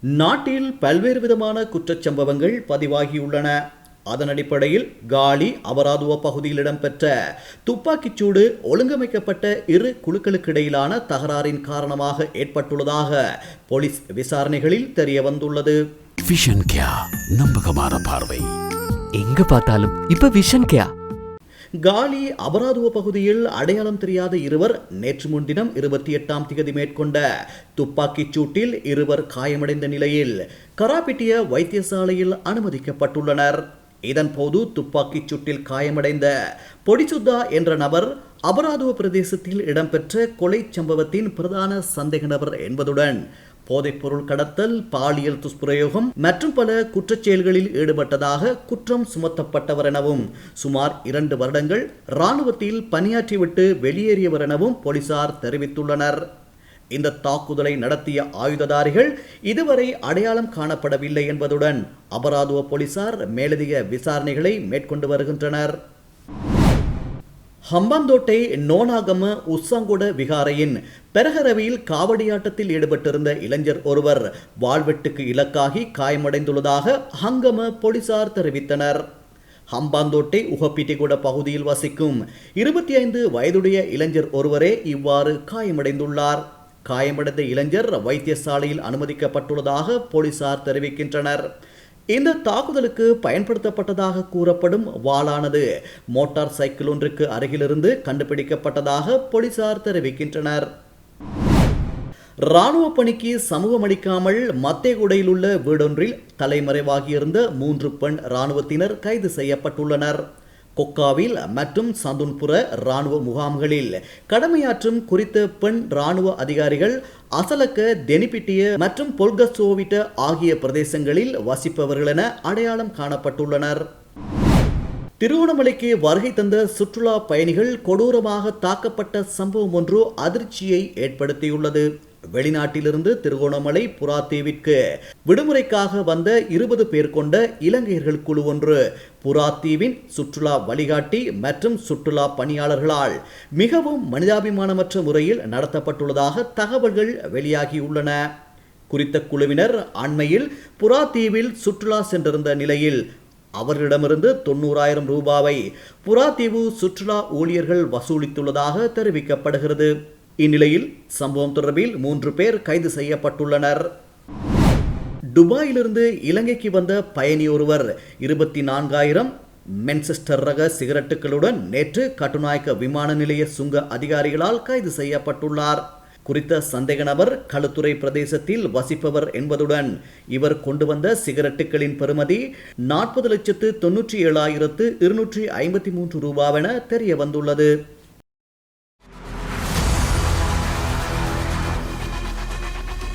நாட்டில் பல்வேறு விதமான குற்றச்சம்பவங்கள் பதிவாகியுள்ளன. அதன் அடிப்படையில் காலி அபராதுவ பகுதியில் இடம்பெற்ற துப்பாக்கிச்சூடு ஒழுங்கமைக்கப்பட்ட இரு குழுக்களுக்கிடையிலான தகராறின் காரணமாக ஏற்பட்டுள்ளதாக போலீஸ் விசாரணைகளில் தெரிய வந்துள்ளது. விஷன் கியா நம்பகமான பார்வை. எங்க பார்த்தாலும் இப்ப விஷன் கேயா காலி அபராதுவ பகுதியில் அடையாளம் தெரியாத இருவர் நேற்று முன்தினம் இருபத்தி எட்டாம் திகதி மேற்கொண்ட துப்பாக்கிச் சூட்டில் இருவர் காயமடைந்த நிலையில் கராபிட்டிய வைத்தியசாலையில் அனுமதிக்கப்பட்டுள்ளனர். இதன்போது துப்பாக்கிச் சூட்டில் காயமடைந்த பொடிசுத்தா என்ற நபர் அபராதுவ பிரதேசத்தில் இடம்பெற்ற கொலை சம்பவத்தின் பிரதான சந்தேக நபர் என்பதுடன் போதைப்பொருள் கடத்தல் பாலியல் துஷ்பிரயோகம் மற்றும் பல குற்றச் செயல்களில் ஈடுபட்டதாக குற்றம் சுமத்தப்பட்டவர் எனவும் சுமார் இரண்டு வருடங்கள் இராணுவத்தில் பணியாற்றிவிட்டு வெளியேறியவர் எனவும் போலீசார் தெரிவித்துள்ளனர். இந்த தாக்குதலை நடத்திய ஆயுததாரிகள் இதுவரை அடையாளம் காணப்படவில்லை என்பதுடன் அபராதுவ போலீசார் மேலதிக விசாரணைகளை மேற்கொண்டு வருகின்றனர். ஹம்பாந்தோட்டை நோனாகம உஸ்ஸாங்குட விகாரையின் பெரகரவியில் காவடியாட்டத்தில் ஈடுபட்டிருந்த இளைஞர் ஒருவர் வாழ்வெட்டுக்கு இலக்காகி காயமடைந்துள்ளதாக ஹங்கம போலீசார் தெரிவித்தனர். ஹம்பாந்தோட்டை உகப்பிட்டிகுட பகுதியில் வசிக்கும் இருபத்தி ஐந்து வயதுடைய இளைஞர் ஒருவரே இவ்வாறு காயமடைந்துள்ளார். காயமடைந்த இளைஞர் வைத்தியசாலையில் அனுமதிக்கப்பட்டுள்ளதாக போலீசார் தெரிவிக்கின்றனர். இந்த தாக்குதலுக்கு பயன்படுத்தப்பட்டதாக கூறப்படும் வாளானது. மோட்டார் சைக்கிள் ஒன்றுக்கு அருகிலிருந்து கண்டுபிடிக்கப்பட்டதாக போலீசார் தெரிவிக்கின்றனர். ராணுவ பணிக்கு சமூகம் அளிக்காமல் மத்தேகுடையில் உள்ள வீடொன்றில் தலைமறைவாகியிருந்த மூன்று பெண் இராணுவத்தினர் கைது செய்யப்பட்டுள்ளனர். கொக்காவில் மற்றும் சந்துன்புர இராணுவ முகாம்களில் கடமையாற்றும் குறித்த பெண் இராணுவ அதிகாரிகள் அசலக்க தெனிபிட்டிய மற்றும் பொல்கசோவிட்ட ஆகிய பிரதேசங்களில் வசிப்பவர்கள் என அடையாளம் காணப்பட்டுள்ளனர். திருவோணமலைக்கு வருகை தந்த சுற்றுலா பயணிகள் கொடூரமாக தாக்கப்பட்ட சம்பவம் ஒன்று அதிர்ச்சியை ஏற்படுத்தியுள்ளது. வெளிநாட்டிலிருந்து திருகோணமலை புறாத்தீவிற்கு. விடுமுறைக்காக வந்த இருபது பேர் கொண்ட இலங்கையர்கள் குழு ஒன்று புறாத்தீவின் சுற்றுலா வழிகாட்டி மற்றும் சுற்றுலா பணியாளர்களால் மிகவும் மனிதாபிமானமற்ற முறையில் நடத்தப்பட்டுள்ளதாக தகவல்கள் வெளியாகியுள்ளன. குறித்த குழுவினர் அண்மையில் புறாத்தீவில் சுற்றுலா சென்றிருந்த நிலையில் அவர்களிடமிருந்து தொண்ணூறாயிரம் ரூபாவை புறாத்தீவு சுற்றுலா ஊழியர்கள் வசூலித்துள்ளதாக தெரிவிக்கப்படுகிறது. இந்நிலையில் சம்பவம் தொடர்பில் மூன்று பேர் கைது செய்யப்பட்டுள்ளனர். துபாயிலிருந்து இலங்கைக்கு வந்த பயணி ஒருவர் இருபத்தி நான்காயிரம் மென்செஸ்டர் ரக சிகரெட்டுகளுடன் நேற்று கட்டுநாயக்க விமான நிலைய சுங்க அதிகாரிகளால் கைது செய்யப்பட்டுள்ளார். குறித்த சந்தேக நபர் களுத்துறை பிரதேசத்தில் வசிப்பவர் என்பதுடன் இவர் கொண்டு வந்த சிகரெட்டுகளின் பெறுமதி நாற்பது லட்சத்து தொன்னூற்றி ஏழாயிரத்து இருநூற்றி ஐம்பத்தி மூன்று ரூபாவென தெரிய வந்துள்ளது